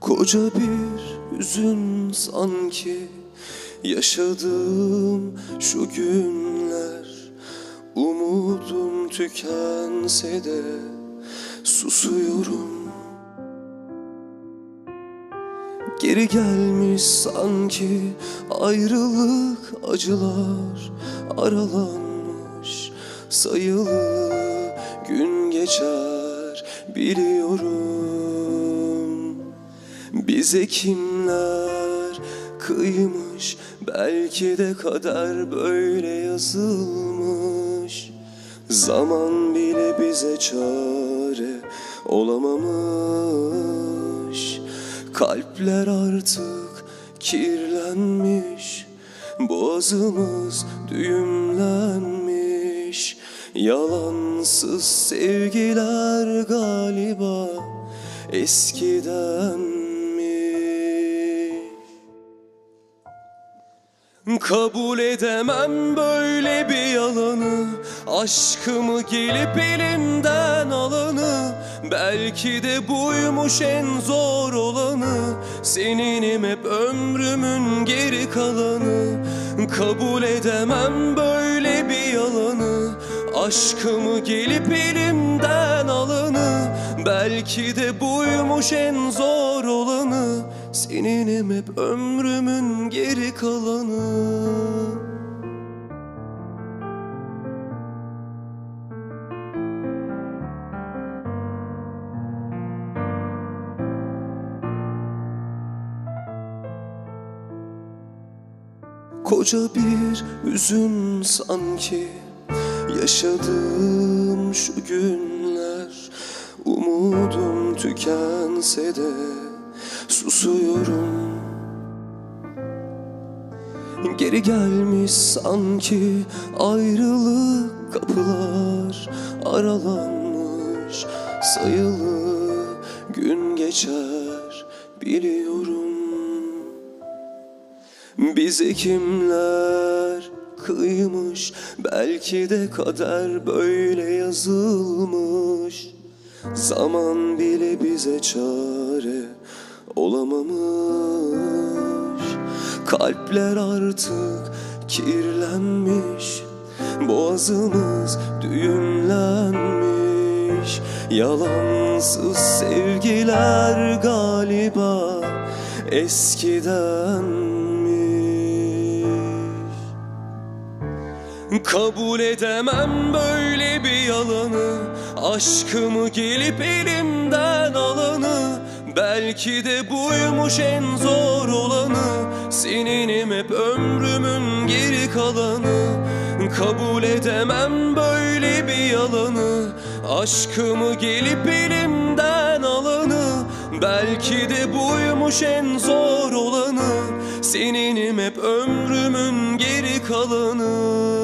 Koca bir hüzün sanki Yaşadığım şu günler. Umudum tükense de Susuyorum. Geri gelmiş sanki ayrılık acılar aralanmış sayılı gün geçer biliyorum bize kimler kıymış? Belki de kader böyle yazılmış. Zaman bile bize çare olamamış. Kalpler artık kirlenmiş. Boğazımız düğümlenmiş. Yalansız sevgiler galiba. Eskiden Kabul edemem böyle bir yalanı. Aşkımı gelip elimden alanı. Belki de buymuş en zor olanı. Seninim hep ömrümün geri kalanı. Kabul edemem böyle bir yalanı. Aşkımı gelip elimden alanı. Belki de buymuş en zor olanı Seninim hep ömrümün geri kalanı. Koca bir hüzün sanki Yaşadığım şu günler. Umudum tükense de Susuyorum. Geri gelmiş sanki ayrılık kapılar aralanmış sayılı gün geçer biliyorum. Bize kimler kıymış? Belki de kader böyle yazılmış. Zaman bile bize çare olamamış. Kalpler artık kirlenmiş. Boğazımız düğümlenmiş. Yalansız sevgiler galiba eskidenmiş. Kabul edemem böyle bir yalanı. Aşkımı gelip elimden Belki de buymuş en zor olanı Seninim hep ömrümün geri kalanı. Kabul edemem böyle bir yalanı Aşkımı gelip elimden alanı. Belki de buymuş en zor olanı Seninim hep ömrümün geri kalanı